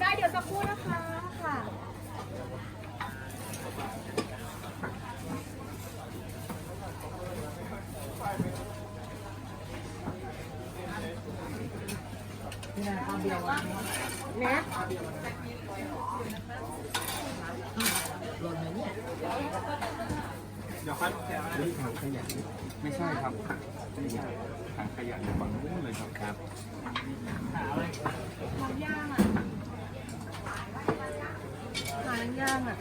ได้เดี๋ยวสักครู่นะคะค่ะนะเนดี๋ยวครับนี่ถังขยะไม่ใช่ครับถังขยะถังขยะฝั่งนู้นเลยครับครับหาอะไรทำยางอะางอ่ะ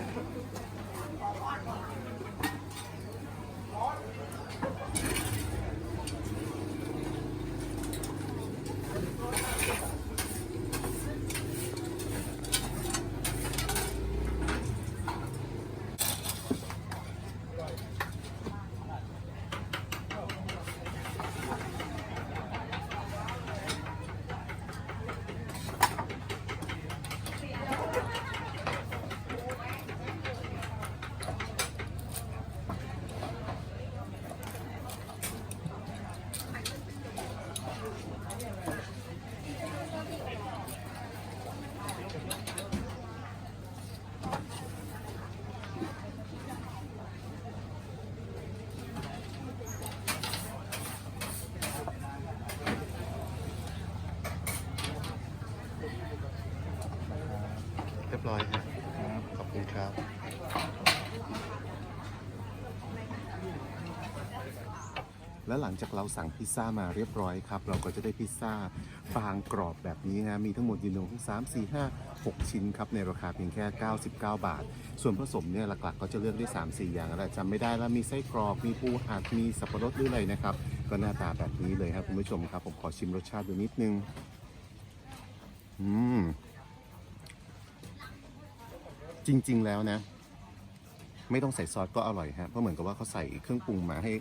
เรียบร้อยครับขอบคุณครับแล้วหลังจากเราสั่งพิซซ่ามาเรียบร้อยครับ เราก็จะได้พิซซ่าฟางกรอบแบบนี้นะ มีทั้งหมดยู่หนึ่งสามสี่ห้าหกชิ้นครับ ในราคาเพียงแค่ 99 บาท ส่วนผสมเนี่ยหลักๆ ก็จะเลือกได้ 3 4 อย่างแล้วจำไม่ได้แล้วมีไส้กรอกมีปูอัดมีสับปะรดหรืออะไรนะครับ ก็หน้าตาแบบนี้เลยครับคุณผู้ชมครับ ผมขอชิมรสชาติดูนิดนึง อืม จริง ๆ แล้วนะ ไม่ต้องใส่ซอสก็อร่อยฮะเพราะเหมือนกับว่าเขาใส่เครื่องปรุงมาให้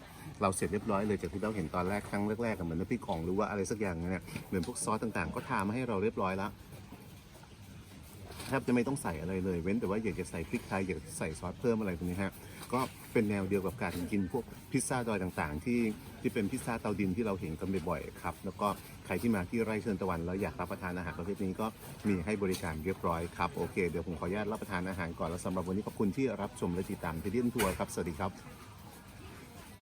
เราเสร็จเรียบร้อยเลยจากที่เราเห็นตอนแรกครั้งแรกๆอะเหมือนน้ำพริกอ่องหรือว่าอะไรสักอย่างเนี่ยเหมือนพวกซอสต่างๆ ก็ทามาให้เราเรียบร้อยแล้ว แทบจะไม่ต้องใส่อะไรเลย เว้นแต่ว่าอยากจะใส่พริกไทยอยากจะใส่ซอสเพิ่มอะไรพวกนี้ฮะก็เป็นแนวเดียวกับการกินพวกพิซซ่าดอยต่างๆ ที่ที่เป็นพิซซ่าเตาดินที่เราเห็นกันบ่อยๆครับแล้วก็ใครที่มาที่ไร่เชิญตะวันแล้วอยากรับประทานอาหารประเภทนี้ก็มีให้บริการเรียบร้อยครับโอเคเดี๋ยวผมขออนุญาตรับประทานอาหารก่อนแล้วสำหรับวันนี้ขอบคุณที่รับชมและติดตามที่เดียนทัวร์ครับสวัสดีครับ